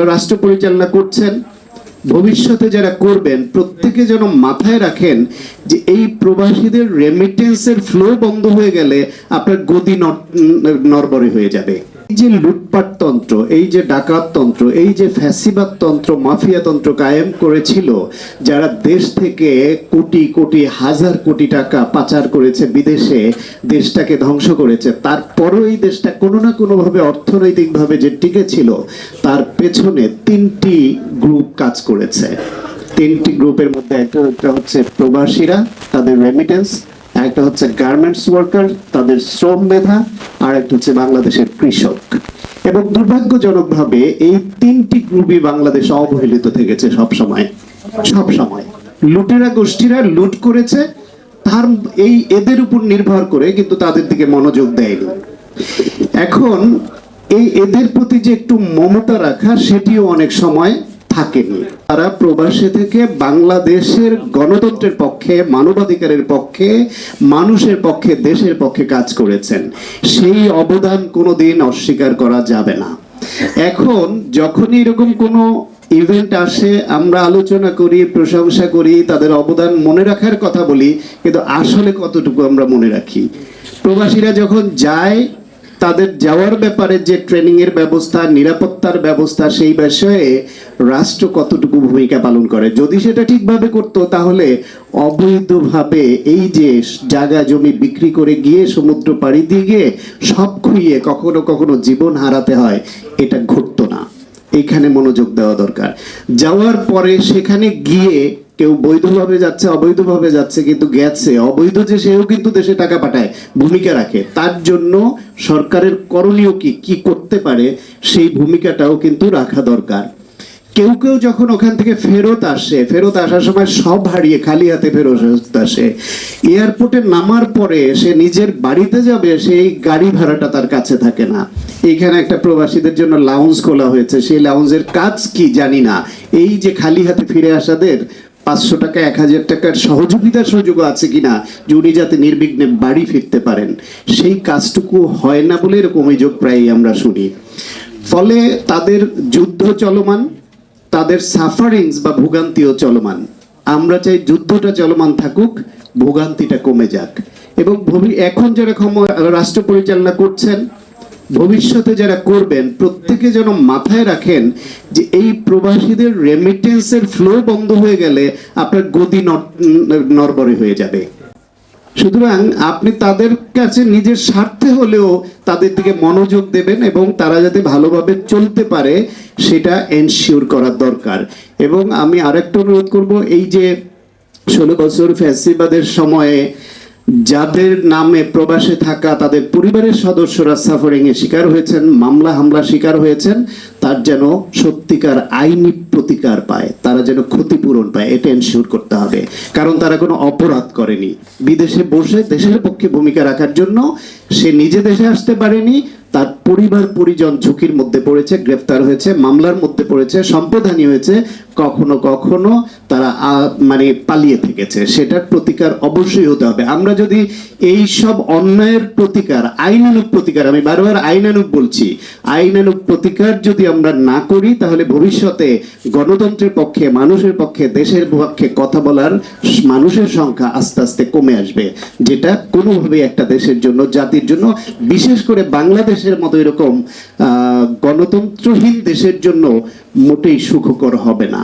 রাষ্ট্র পরিচালনা করছেন, ভবিষ্যতে যারা করবেন, প্রত্যেকে যেন মাথায় রাখেন যে এই প্রবাসীদের রেমিটেন্সের ফ্লো বন্ধ হয়ে গেলে আপনার গদি নরবরে হয়ে যাবে। যে লুটপাট তন্ত্র, এই যে ডাকাত তন্ত্র, এই যে ফ্যাসিবাদ তন্ত্র, মাফিয়া তন্ত্র কায়েম করেছিল, যারা দেশ থেকে কোটি কোটি, হাজার কোটি টাকা পাচার করেছে বিদেশে, দেশটাকে ধ্বংস করেছে। তারপরও এই দেশটা কোনো না কোনোভাবে অর্থনৈতিকভাবে যে টিকে ছিল, তার পেছনে তিনটি গ্রুপ কাজ করেছে। তিনটি গ্রুপের মধ্যে একটা একটা হচ্ছে প্রবাসীরা, তাদের রেমিটেন্স একটা হচ্ছে গার্মেন্টস ওয়ার্কার তাদের শ্রম মেধা আর একটা হচ্ছে বাংলাদেশের কৃষক। এবং দুর্ভাগ্যজনকভাবে এই তিনটি গ্রুপই বাংলাদেশ অবহেলিত থেকেছে সব সময় সব সময় লুটেরা গোষ্ঠীরা লুট করেছে, তার এই এদের উপর নির্ভর করে কিন্তু তাদের দিকে মনোযোগ দেয়নি। এখন এই এদের প্রতি যে একটু মমতা রাখা, সেটিও অনেক সময় থাকেনি। তারা প্রবাসে থেকে বাংলাদেশের গণতন্ত্রের পক্ষে, মানবাধিকারের পক্ষে, মানুষের পক্ষে, দেশের পক্ষে কাজ করেছেন। সেই অবদান কোনোদিন অস্বীকার করা যাবে না। এখন যখনই এরকম কোনো ইভেন্ট আসে, আমরা আলোচনা করি, প্রশংসা করি, তাদের অবদান মনে রাখার কথা বলি, কিন্তু আসলে কতটুকু আমরা মনে রাখি? প্রবাসীরা যখন যায় তাদের যাওয়ার ব্যাপারে যে ট্রেনিং এর ব্যবস্থা, নিরাপত্তার ব্যবস্থা, সেই বিষয়ে রাষ্ট্র কতটুকু ভূমিকা পালন করে। যদি সেটা ঠিকভাবে করতো, তাহলে অবৈধভাবে এই যে জায়গা জমি বিক্রি করে গিয়ে সমুদ্র পাড়ি দিয়ে গিয়ে সব খুইয়ে কখনো কখনো জীবন হারাতে হয়, এটা ঘটতো না। এখানে মনোযোগ দেওয়া দরকার। যাওয়ার পরে সেখানে গিয়ে কেউ বৈধভাবে যাচ্ছে, অবৈধভাবে যাচ্ছে, কিন্তু গেছে। অবৈধ যে সেও কিন্তু দেশে টাকা পাঠায়, ভূমিকা রাখে। তার জন্য সরকারের করণীয় কি কি করতে পারে, সেই ভূমিকাটাও কিন্তু রাখা দরকার। কেউ কেউ যখন ওখান থেকে ফেরত আসে, ফেরত আসার সময় সব হারিয়ে খালি হাতে ফেরত আসে। এয়ারপোর্টে নামার পরে সে নিজের বাড়িতে যাবে, সেই গাড়ি ভাড়াটা তার কাছে থাকে না। এখানে একটা প্রবাসীদের জন্য লাউঞ্জ খোলা হয়েছে। সেই লাউঞ্জের কাজ কি জানি না। এই যে খালি হাতে ফিরে আসাদের পাঁচশো টাকা, এক হাজার টাকার সহযোগিতার সুযোগও আছে কিনা, যে উনি যাতে নির্বিঘ্নে বাড়ি ফিরতে পারেন। সেই কাজটুকু হয় না বলে এরকম অভিযোগ প্রায়ই আমরা শুনি। ফলে তাদের যুদ্ধ চলমান, তাদের সাফারিংস বা ভোগান্তিও চলমান। আমরা চাই যুদ্ধটা চলমান থাকুক, ভোগান্তিটা কমে যাক। এবং এখন যারা রাষ্ট্র পরিচালনা করছেন ভবিষ্যতে যারা করবেন, প্রত্যেকে যেন মাথায় রাখেন যে এই প্রবাসীদের রেমিটেন্সের ফ্লো বন্ধ হয়ে গেলে আপনার নট- নড়বড়ে হয়ে যাবে। সুতরাং আপনি তাদের কাছে নিজের স্বার্থে হলেও তাদের দিকে মনোযোগ দেবেন এবং তারা যাতে ভালোভাবে চলতে পারে, সেটা এনশিওর করার দরকার। এবং আমি আরেকটা অনুরোধ করব, এই যে ষোলো বছর ফ্যাসিবাদের সময়ে যাদের নামে প্রবাসে থাকা তাদের পরিবারের সদস্যরা সাফারিং এ শিকার হয়েছেন, মামলা হামলা শিকার হয়েছেন, তার যেন সত্যিকার আইনি প্রতিকার পায়, তারা যেন ক্ষতিপূরণ পায়, এটা এনশিওর করতে হবে। কারণ তারা কোনো অপরাধ করেনি। বিদেশে বসে, দেশের পক্ষে ভূমিকা রাখার জন্য সে নিজে দেশে আসতে পারেনি, তার পরিবার, পরিজন ঝুঁকির মধ্যে পড়েছে, গ্রেফতার হয়েছে, মামলার মধ্যে পড়েছে সম্প্রদানি হয়েছে, কখনো কখনো তারা মানে পালিয়ে থেকেছে, সেটার প্রতিকার অবশ্যই হতে হবে। আমরা যদি এই সব অন্যায়ের প্রতিকার আইনানুক প্রতিকার, আমি বারবার আইনানুক বলছি আইনানুক প্রতিকার যদি আমরা না করি, তাহলে ভবিষ্যতে গণতন্ত্রের পক্ষে, মানুষের পক্ষে, দেশের পক্ষে কথা বলার মানুষের সংখ্যা আস্তে আস্তে কমে আসবে। যেটা কোনোভাবেই একটা দেশের জন্য, জাতির জন্য, বিশেষ করে বাংলাদেশের মতো এরকম গণতন্ত্রহীন দেশের জন্য মোটেই সুখকর হবে না।